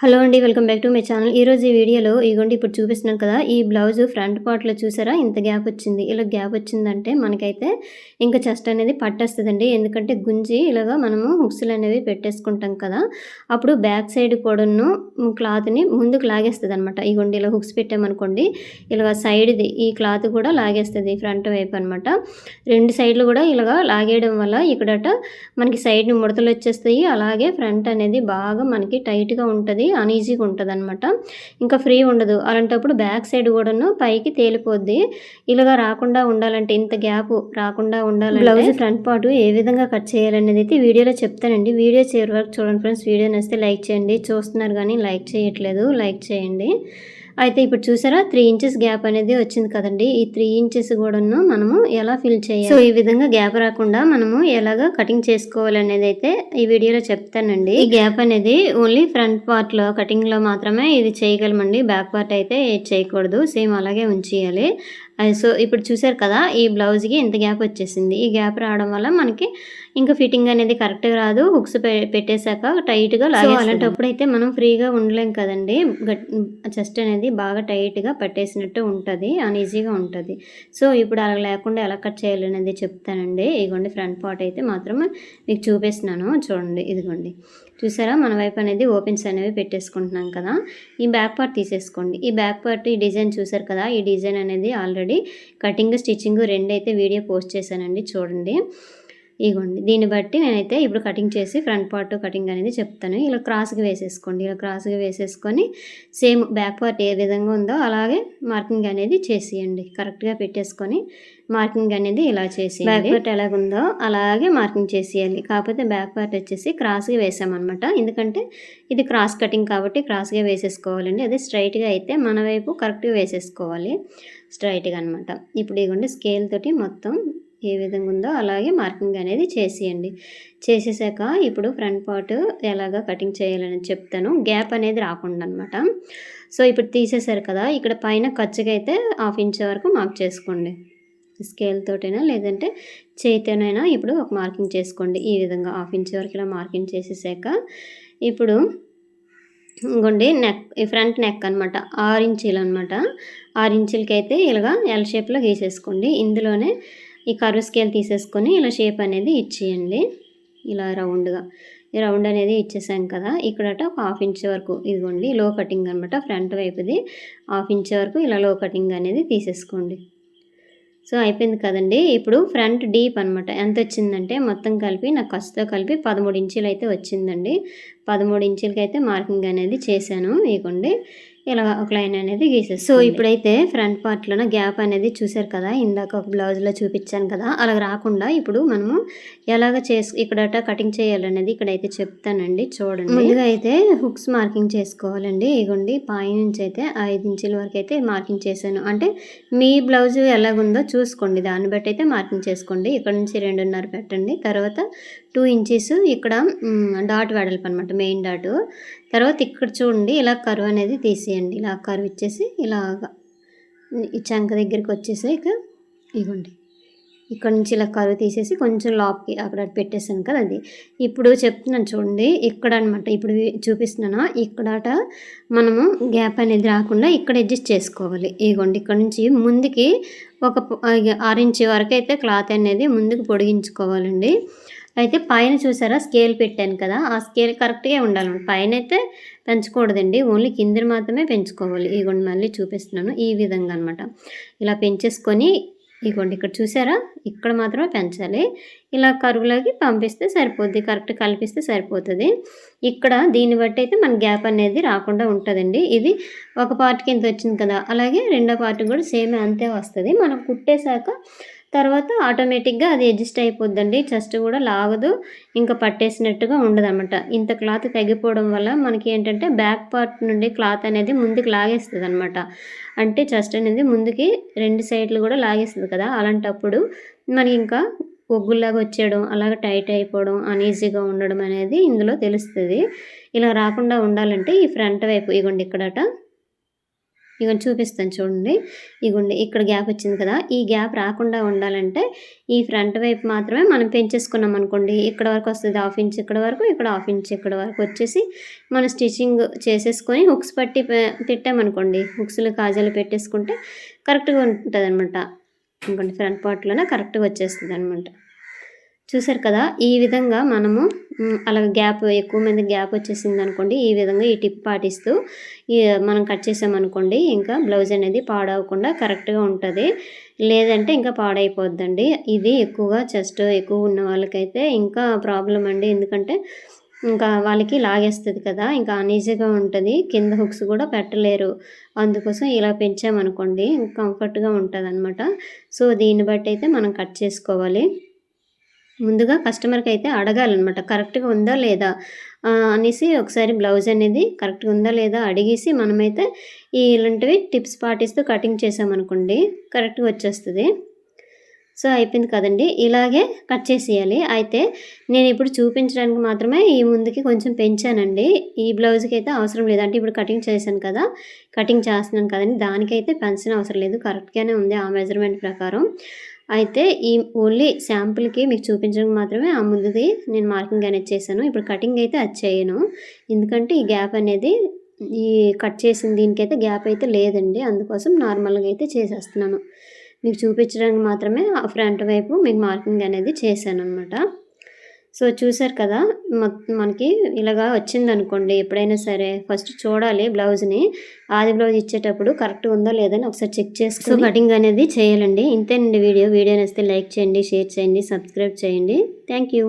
Hello అండి welcome back to my channel. ఈరోజు ఈ వీడియోలో ఇగోండి ఇప్పుడు చూపిస్తున్నాను కదా ఈ బ్లౌజ్ ఫ్రంట్ పార్ట్లో చూసారా? ఇంత గ్యాప్ వచ్చింది. ఇలా గ్యాప్ వచ్చిందంటే మనకైతే ఇంకా చెస్ట్ అనేది పట్టేస్తుందండి. ఎందుకంటే గుంజి ఇలాగా మనము హుక్స్లు అనేవి పెట్టేసుకుంటాం కదా అప్పుడు బ్యాక్ సైడ్ కూడాను క్లాత్ని ముందుకు లాగేస్తుంది అనమాట ఇగోండి ఇలా హుక్స్ పెట్టామనుకోండి ఇలాగ సైడ్ది ఈ క్లాత్ కూడా లాగేస్తుంది ఫ్రంట్ వైపు అనమాట రెండు సైడ్లు కూడా ఇలాగా లాగేయడం వల్ల ఇక్కడట మనకి సైడ్ని ముడతలు వచ్చేస్తాయి. అలాగే ఫ్రంట్ అనేది బాగా మనకి టైట్గా ఉంటుంది. అన్ఈజీగా ఉంటుంది అనమాట ఇంకా ఫ్రీ ఉండదు. అలాంటప్పుడు బ్యాక్ సైడ్ కూడాను పైకి తేలిపోద్ది. ఇలాగా రాకుండా ఉండాలంటే ఇంత గ్యాప్ రాకుండా ఉండాలంటే బ్లౌజ్ ఫ్రంట్ పార్ట్ ఏ విధంగా కట్ చేయాలనేది అయితే వీడియోలో చెప్తానండి. వీడియో చివరి వరకు చూడండి ఫ్రెండ్స్ వీడియో నచ్చితే లైక్ చేయండి. చూస్తున్నారు కానీ లైక్ చేయట్లేదు. లైక్ చేయండి. అయితే ఇప్పుడు చూసారా త్రీ ఇంచెస్ గ్యాప్ అనేది వచ్చింది కదండి. ఈ త్రీ ఇంచెస్ కూడాను మనము ఎలా ఫిల్ చేయాలి? సో ఈ విధంగా గ్యాప్ రాకుండా మనము ఎలాగ కటింగ్ చేసుకోవాలి అనేది అయితే ఈ వీడియోలో చెప్తానండి. ఈ గ్యాప్ అనేది ఓన్లీ ఫ్రంట్ పార్ట్లో కటింగ్లో మాత్రమే ఇది చేయగలమండి. బ్యాక్ పార్ట్ అయితే చేయకూడదు. సేమ్ అలాగే ఉంచేయాలి. సో ఇప్పుడు చూసారు కదా ఈ బ్లౌజ్కి ఇంత గ్యాప్ వచ్చేసింది. ఈ గ్యాప్ రావడం వల్ల మనకి ఇంకా ఫిట్టింగ్ అనేది కరెక్ట్గా రాదు. హుక్స్ పెట్టేశాక టైట్గా లాగే అలాంటప్పుడు అయితే మనం ఫ్రీగా ఉండలేం కదండి. చెస్ట్ అనేది బాగా టైట్గా పట్టేసినట్టు ఉంటుంది. అన్ఈజీగా ఉంటుంది. సో ఇప్పుడు అలా లేకుండా ఎలా కట్ చేయాలనేది చెప్తానండి. ఇదిగోండి ఫ్రంట్ పార్ట్ అయితే మాత్రం మీకు చూపిస్తున్నాను. చూడండి ఇదిగోండి. చూసారా? మన వైపు అనేది ఓపెన్స్ అనేవి పెట్టేసుకుంటున్నాం కదా. ఈ బ్యాక్ పార్ట్ తీసేసుకోండి. ఈ బ్యాక్ పార్ట్ ఈ డిజైన్ చూసారు కదా? ఈ డిజైన్ అనేది ఆల్రెడీ కటింగ్ స్టిచ్చింగ్ రెండు అయితే వీడియో పోస్ట్ చేశానండి. చూడండి. ఇగోండి. దీన్ని బట్టి నేనైతే ఇప్పుడు కటింగ్ చేసి ఫ్రంట్ పార్ట్ కటింగ్ అనేది చెప్తాను. ఇలా క్రాస్గా వేసేసుకోండి. ఇలా క్రాస్గా వేసేసుకొని సేమ్ బ్యాక్ పార్ట్ ఏ విధంగా ఉందో అలాగే మార్కింగ్ అనేది చేసేయండి. కరెక్ట్గా పెట్టేసుకొని మార్కింగ్ అనేది ఇలా చేసి బ్యాక్ పార్ట్ ఎలాగుందో అలాగే మార్కింగ్ చేసేయాలి. కాకపోతే బ్యాక్ పార్ట్ వచ్చేసి క్రాస్గా వేసామన్నమాట. ఎందుకంటే ఇది క్రాస్ కటింగ్ కాబట్టి క్రాస్గా వేసేసుకోవాలండి. అదే స్ట్రైట్గా అయితే మన వైపు కరెక్ట్గా వేసేసుకోవాలి. స్ట్రైట్గా అనమాట ఇప్పుడు ఇదిగోండి స్కేల్ తోటి మొత్తం ఏ విధంగా ఉందో అలాగే మార్కింగ్ అనేది చేసేయండి. చేసేసాక ఇప్పుడు ఫ్రంట్ పార్ట్ ఎలాగ కటింగ్ చేయాలని చెప్తాను. గ్యాప్ అనేది రాకుండా అనమాట సో ఇప్పుడు తీసేసారు కదా ఇక్కడ పైన ఖర్చుగా అయితే హాఫ్ ఇంచ్ వరకు మార్క్ చేసుకోండి. స్కేల్ తోటైనా లేదంటే చేతినైనా ఇప్పుడు ఒక మార్కింగ్ చేసుకోండి. ఈ విధంగా హాఫ్ ఇంచ్ వరకు ఇలా మార్కింగ్ చేసేసాక ఇప్పుడు ఇంకోండి నెక్ ఫ్రంట్ నెక్ అనమాట ఆరు ఇంచీలు అనమాట ఆరు ఇంచులకి అయితే ఇలాగా ఎల్ షేప్లో గీసేసుకోండి. ఇందులోనే ఈ కర్వ్ స్కేల్ తీసేసుకొని ఇలా షేప్ అనేది ఇచ్చేయండి. ఇలా రౌండ్గా. రౌండ్ అనేది ఇచ్చేసాం కదా ఇక్కడట ఒక హాఫ్ ఇంచ్ వరకు ఇదిగోండి లో కటింగ్ అనమాట ఫ్రంట్ వైపుది. హాఫ్ ఇంచ్ వరకు ఇలా లో కటింగ్ అనేది తీసేసుకోండి. సో అయిపోయింది కదండి. ఇప్పుడు ఫ్రంట్ డీప్ అనమాట ఎంత వచ్చిందంటే మొత్తం కలిపి నాకు ఖర్చుతో కలిపి పదమూడు ఇంచులు అయితే వచ్చిందండి. పదమూడు ఇంచులకి అయితే మార్కింగ్ అనేది చేశాను. ఇవ్వండి ఇలా ఒక లైన్ అనేది గీసేసి. సో ఇప్పుడైతే ఫ్రంట్ పార్ట్లోన గ్యాప్ అనేది చూసారు కదా ఇందాక ఒక బ్లౌజ్లో చూపించాను కదా అలా రాకుండా ఇప్పుడు మనము ఎలాగ చేసు ఇక్కడట కటింగ్ చేయాలనేది ఇక్కడైతే చెప్తానండి చూడండి. ముందుగా అయితే హుక్స్ మార్కింగ్ చేసుకోవాలండి ఇగోండి పై నుంచి అయితే ఐదు ఇంచుల వరకు అయితే మార్కింగ్ చేశాను. అంటే మీ బ్లౌజ్ ఎలాగుందో చూసుకోండి దాన్ని బట్టి అయితే మార్కింగ్ చేసుకోండి. ఇక్కడ నుంచి రెండున్నర పెట్టండి తర్వాత టూ ఇంచెస్ ఇక్కడ డాట్ వెడల్పు అనమాట మెయిన్ డాట్. తర్వాత ఇక్కడ చూడండి ఇలా కరువు అనేది తీసేయండి. ఇలా కరువు ఇచ్చేసి ఇలాగా ఈ చంక దగ్గరికి వచ్చేసి ఇక ఇగోండి ఇక్కడ నుంచి ఇలా కరువు తీసేసి కొంచెం లాప్కి అక్కడ పెట్టేసాను కదా అది. ఇప్పుడు చెప్తున్నాను చూడండి ఇక్కడ అనమాట ఇప్పుడు చూపిస్తున్నాను ఇక్కడట మనము గ్యాప్ అనేది రాకుండా ఇక్కడ అడ్జస్ట్ చేసుకోవాలి. ఇగోండి ఇక్కడ నుంచి ముందుకి ఒక ఆరు ఇంచ్ వరకు అయితే క్లాత్ అనేది ముందుకు పొడిగించుకోవాలండి. అయితే పైన చూసారా? స్కేల్ పెట్టాను కదా. ఆ స్కేల్ కరెక్ట్గా ఉండాలి. పైన అయితే పెంచకూడదండి. ఓన్లీ కింద మాత్రమే పెంచుకోవాలి. ఇగోండి మళ్ళీ చూపిస్తున్నాను. ఈ విధంగా అనమాట ఇలా పెంచేసుకొని ఇగోండి ఇక్కడ చూసారా? ఇక్కడ మాత్రమే పెంచాలి. ఇలా కరువులోకి పంపిస్తే సరిపోద్ది. కరెక్ట్ కలిపిస్తే సరిపోతుంది. ఇక్కడ దీన్ని బట్టి అయితే మన గ్యాప్ అనేది రాకుండా ఉంటుందండి. ఇది ఒక పార్ట్కి ఇంత వచ్చింది కదా. అలాగే రెండో పార్ట్ కూడా సేమ్ అంతే వస్తుంది. మనం కుట్టేశాక తర్వాత ఆటోమేటిక్గా అది అడ్జస్ట్ అయిపోద్దండి. చెస్ట్ కూడా లాగదు. ఇంకా పట్టేసినట్టుగా ఉండదన్నమాట. ఇంత క్లాత్ తగ్గిపోవడం వల్ల మనకి ఏంటంటే బ్యాక్ పార్ట్ నుండి క్లాత్ అనేది ముందుకు లాగేస్తుంది అనమాట అంటే చెస్ట్ అనేది ముందుకి రెండు సైడ్లు కూడా లాగేస్తుంది కదా. అలాంటప్పుడు మనకి ఇంకా ఒగ్గుల్లాగా వచ్చేయడం అలాగే టైట్ అయిపోవడం అన్ఈజీగా ఉండడం అనేది ఇందులో తెలుస్తుంది. ఇలా రాకుండా ఉండాలంటే ఈ ఫ్రంట్ వైపు ఇగోండి ఇక్కడట. ఇగోండి చూపిస్తాను చూడండి. ఇగోండి ఇక్కడ గ్యాప్ వచ్చింది కదా. ఈ గ్యాప్ రాకుండా ఉండాలంటే ఈ ఫ్రంట్ వైపు మాత్రమే మనం పెంచేసుకున్నాం అనుకోండి. ఇక్కడ వరకు వస్తుంది హాఫ్ ఇంచ్ ఇక్కడ వరకు ఇక్కడ హాఫ్ ఇంచ్ ఇక్కడ వరకు వచ్చేసి మనం స్టిచ్చింగ్ చేసేసుకొని హుక్స్ పట్టి పె- పెట్టామనుకోండి హుక్స్లు కాజాలు పెట్టేసుకుంటే కరెక్ట్గా ఉంటుంది అనమాట ఇంకోండి ఫ్రంట్ పార్ట్లోనే కరెక్ట్గా వచ్చేస్తుంది అనమాట చూసారు కదా? ఈ విధంగా మనము అలా గ్యాప్ ఎక్కువ మంది గ్యాప్ వచ్చేసింది అనుకోండి ఈ విధంగా ఈ టిప్ పాటిస్తూ మనం కట్ చేసామనుకోండి ఇంకా బ్లౌజ్ అనేది పాడవకుండా కరెక్ట్గా ఉంటుంది. లేదంటే ఇంకా పాడైపోద్దండి. ఇది ఎక్కువగా చెస్ట్ ఎక్కువ ఉన్న వాళ్ళకైతే ఇంకా ప్రాబ్లం అండి. ఎందుకంటే ఇంకా వాళ్ళకి లాగేస్తుంది కదా ఇంకా అనీజీగా ఉంటుంది. కింద హుక్స్ కూడా పెట్టలేరు. అందుకోసం ఇలా పెంచామనుకోండి కంఫర్ట్గా ఉంటుంది అనమాట సో దీన్ని బట్టి అయితే మనం కట్ చేసుకోవాలి. ముందుగా కస్టమర్కి అయితే అడగాలన్నమాట కరెక్ట్గా ఉందా లేదా? అనేసి ఒకసారి బ్లౌజ్ అనేది కరెక్ట్గా ఉందా లేదా అడిగేసి మనమైతే ఈ ఇలాంటివి టిప్స్ పాటిస్తూ కటింగ్ చేసామనుకోండి కరెక్ట్గా వచ్చేస్తుంది. సో అయిపోయింది కదండి. ఇలాగే కట్ చేసేయాలి. అయితే నేను ఇప్పుడు చూపించడానికి మాత్రమే ఈ ముందుకి కొంచెం పెంచానండి. ఈ బ్లౌజ్కి అయితే అవసరం లేదు. అంటే ఇప్పుడు కటింగ్ చేశాను కదా కటింగ్ చేస్తున్నాను కదండి. దానికైతే పెంచిన అవసరం లేదు. కరెక్ట్గానే ఉంది ఆ మెజర్మెంట్ ప్రకారం. అయితే ఈ ఓన్లీ శాంపుల్కి మీకు చూపించడానికి మాత్రమే. ఆ ముందుది నేను మార్కింగ్ అనేది చేశాను. ఇప్పుడు కటింగ్ అయితే అది చేయను. ఎందుకంటే ఈ గ్యాప్ అనేది ఈ కట్ చేసిన దీనికైతే గ్యాప్ అయితే లేదండి. అందుకోసం నార్మల్గా అయితే చేసేస్తున్నాను. మీకు చూపించడానికి మాత్రమే ఆ ఫ్రంట్ వైపు మీకు మార్కింగ్ అనేది చేశాను అనమాట సో చూసారు కదా మనకి ఇలాగా వచ్చింది అనుకోండి ఎప్పుడైనా సరే ఫస్ట్ చూడాలి బ్లౌజ్ని. ఆది బ్లౌజ్ ఇచ్చేటప్పుడు కరెక్ట్ ఉందో లేదని ఒకసారి చెక్ చేసుకుని కటింగ్ అనేది చేయాలండి. ఇంతేనండి వీడియో. వీడియో నచ్చితే లైక్ చేయండి షేర్ చేయండి సబ్స్క్రైబ్ చేయండి. Thank you.